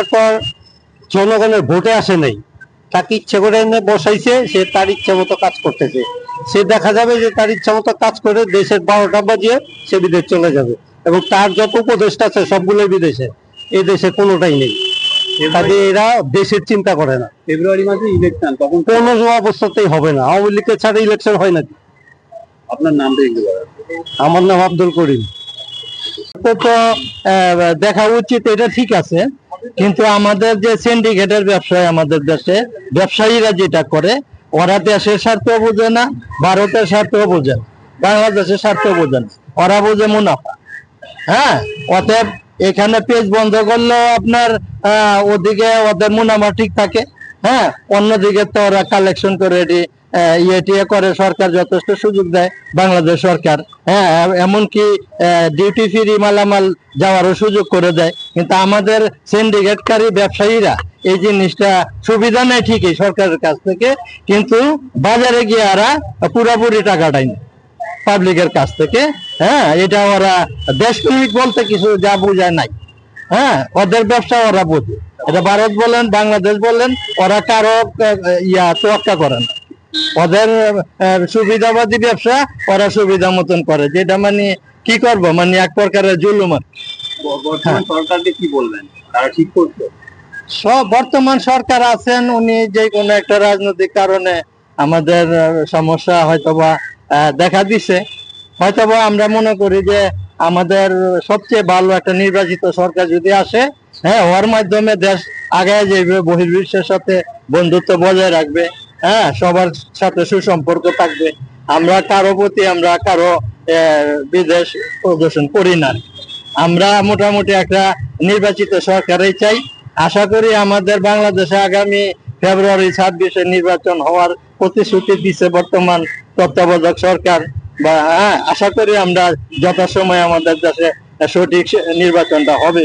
তারপর জনগণের ভোটে আসে নাই। তাকে ইচ্ছে করে এনে বসাইছে সে তার ইচ্ছা মতো কাজ করতেছে। সে দেখা যাবে যে তার ইচ্ছা মতো কাজ করে দেশের বারোটা বাজিয়ে সে বিদেশ চলে যাবে এবং তার যত উপদেষ্টা আছে সবগুলো বিদেশে। এই দেশে কোনোটাই নেই। কাজে এরা দেশের চিন্তা করে না। ফেব্রুয়ারি মাসে ইলেকশন তখন কোনো অবস্থাতেই হবে না। আওয়ামী লীগের ছাড়া ইলেকশন হয় নাকি? আপনার নামটা একটু আমার নাম আব্দুল করিম। তো দেখা উচিত এটা ঠিক আছে। কিন্তু আমাদের যে সিন্ডিকেটের ব্যবসায় আমাদের দেশে ব্যবসায়ীরা যেটা করে ওরা দেশের স্বার্থ বোঝে না ভারতের স্বার্থ বোঝে না, বাংলাদেশের স্বার্থ বোঝে না। ওরা বোঝে মুনাফা। হ্যাঁ অতএব এখানে পেজ বন্ধ করলেও আপনার ওদিকে ওদের মুনাফা ঠিক থাকে। হ্যাঁ অন্যদিকে তো ওরা কালেকশন করে আহ, ইয়ে করে, সরকার যথেষ্ট সুযোগ দেয়, বাংলাদেশ সরকার। হ্যাঁ এমনকি ডিউটি ফ্রি মালামাল যাওয়ারও সুযোগ করে দেয়। কিন্তু আমাদের সিন্ডিকেটকারী ব্যবসায়ীরা এই জিনিসটা সুবিধা নেয় ঠিকই সরকারের কাছ থেকে, কিন্তু বাজারে গিয়ে ওরা পুরোপুরি টাকাটাই নেয় পাবলিকের কাছ থেকে হ্যাঁ এটা ওরা দেশপ্রেমিক বলতে কিছু যা বোঝায় নাই। হ্যাঁ ওদের ব্যবসা ওরা বোঝে। এটা ভারত বলেন, বাংলাদেশ বলেন, ওরা কারও ইয়া তোয়াক্কা করে না। ওদের সুবিধাবাদী ব্যবসা ওরা সুবিধা মতন করে। যেটা মানে কি করব? মানে এক প্রকারের জুলুম। কি। সরকারকে কি বলবেন? তারা ঠিক করছে? সব বর্তমান সরকার আছেন উনি যে কোনো একটা রাজনৈতিক কারণে আমাদের সমস্যা হয়তোবা দেখা দিছে। হয়তোবা আমরা মনে করি যে আমাদের সবচেয়ে ভালো একটা নির্বাচিত সরকার যদি আসে হ্যাঁ ওর মাধ্যমে দেশ আগায় যাবে বহির্বিশ্বের সাথে বন্ধুত্ব বজায় রাখবে। হ্যাঁ সবার সাথে সুসম্পর্ক থাকবে। আমরা কারও প্রতি আমরা কারও বিদেশ প্রদর্শন করি না। আমরা মোটামুটি একটা নির্বাচিত সরকারই চাই। আশা করি আমাদের বাংলাদেশে আগামী ফেব্রুয়ারি ছাব্বিশে নির্বাচন হওয়ার প্রতিশ্রুতি দিচ্ছে বর্তমান তত্ত্বাবধায়ক সরকার। বা হ্যাঁ আশা করি আমরা যথাসময়ে আমাদের দেশে সঠিক নির্বাচনটা হবে।